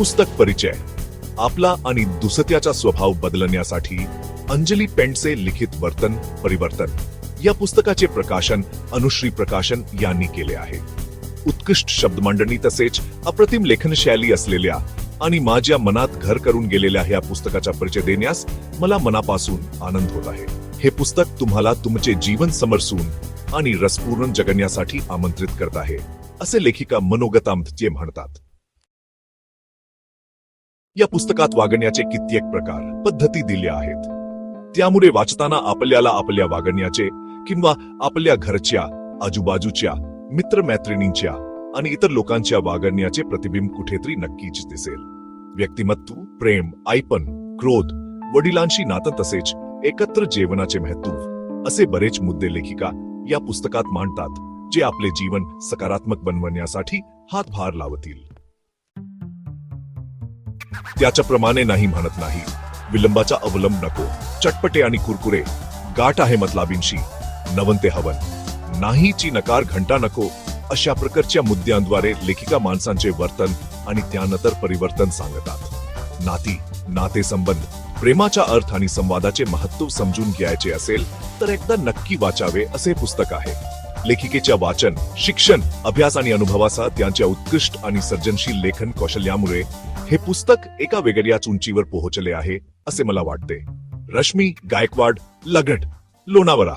पुस्तक परिचय. आपला आणि दुसत्याचा स्वभाव बदलण्यासाठी अंजली पेंडसे लिखित वर्तन परिवर्तन. या पुस्तकाचे प्रकाशन अनुश्री प्रकाशन यांनी केले आहे. उत्कृष्ट शब्दमांडणी तसेच अप्रतिम लेखन शैली असलेल्या आणि माझ्या मनात घर करून गेलेल्या ह्या पुस्तकाचा परिचय देण्यास मला मनापासून आनंद होत आहे. हे पुस्तक तुम्हाला तुमचे जीवन समरसून आणि रसपूर्ण जगण्यासाठी आमंत्रित करत आहे असे लेखिका मनोगतामचे म्हणतात. या पुस्तकात वागण्याचे कित्येक प्रकार पद्धती दिल्या आहेत. त्यामुळे वाचताना आपल्याला आपल्या वागण्याचे किंवा आपल्या घरच्या आजूबाजूच्या मित्रमैत्रिणींच्या आणि इतर लोकांच्या वागण्याचे प्रतिबिंब कुठेतरी नक्कीच दिसेल. व्यक्तिमत्व प्रेम आईपण क्रोध वडिलांशी नातं तसेच एकत्र जेवणाचे महत्त्व असे बरेच मुद्दे लेखिका या पुस्तकात मांडतात जे आपले जीवन सकारात्मक बनवण्यासाठी हातभार लावतील. त्याच्याप्रमाणे नाही म्हणत नाही. विलंबाचा अवलंब नको. चटपटे आणि कुरकुरे. गाठ आहे मतलाबींशी नवनते हवन. नाहीची नकार घंटा नको. अशा प्रकारच्या मुद्द्यांद्वारे लेखिका माणसांचे वर्तन आणि त्यानंतर परिवर्तन सांगतात. नाती नातेसंबंध प्रेमाचा अर्थ आणि संवादाचे महत्त्व समजून घ्यायचे असेल तर एकदा नक्की वाचावे असे पुस्तक आहे. लेखिकेच्या वाचन शिक्षण अभ्यास आणि अनुभवासह त्यांच्या उत्कृष्ट आणि सर्जनशील लेखन कौशल्यामुळे हे पुस्तक एका वेगळ्याच उंचीवर पोहोचले आहे असे मला वाटते. रश्मी गायकवाड लगट लोणावळा.